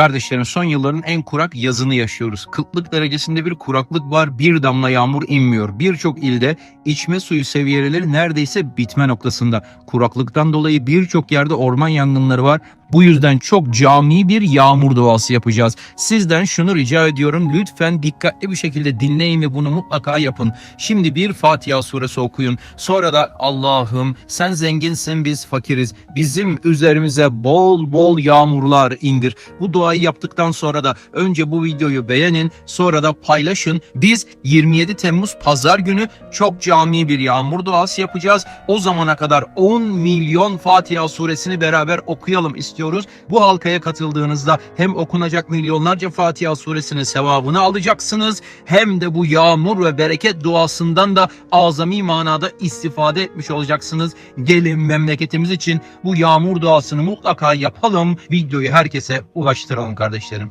Kardeşlerim son yılların en kurak yazını yaşıyoruz. Kıtlık derecesinde bir kuraklık var. Bir damla yağmur inmiyor. Birçok ilde içme suyu seviyeleri neredeyse bitme noktasında. Kuraklıktan dolayı birçok yerde orman yangınları var. Bu yüzden çok cami bir yağmur duası yapacağız. Sizden şunu rica ediyorum. Lütfen dikkatli bir şekilde dinleyin ve bunu mutlaka yapın. Şimdi bir Fatiha suresi okuyun. Sonra da Allah'ım sen zenginsin biz fakiriz. Bizim üzerimize bol bol yağmurlar indir. Bu duayı yaptıktan sonra da önce bu videoyu beğenin sonra da paylaşın. Biz 27 Temmuz pazar günü çok cami bir yağmur duası yapacağız. O zamana kadar 10 milyon Fatiha suresini beraber okuyalım istiyoruz. Bu halkaya katıldığınızda hem okunacak milyonlarca Fatiha suresinin sevabını alacaksınız hem de bu yağmur ve bereket duasından da azami manada istifade etmiş olacaksınız. Gelin memleketimiz için bu yağmur duasını mutlaka yapalım. Videoyu herkese ulaştıralım kardeşlerim.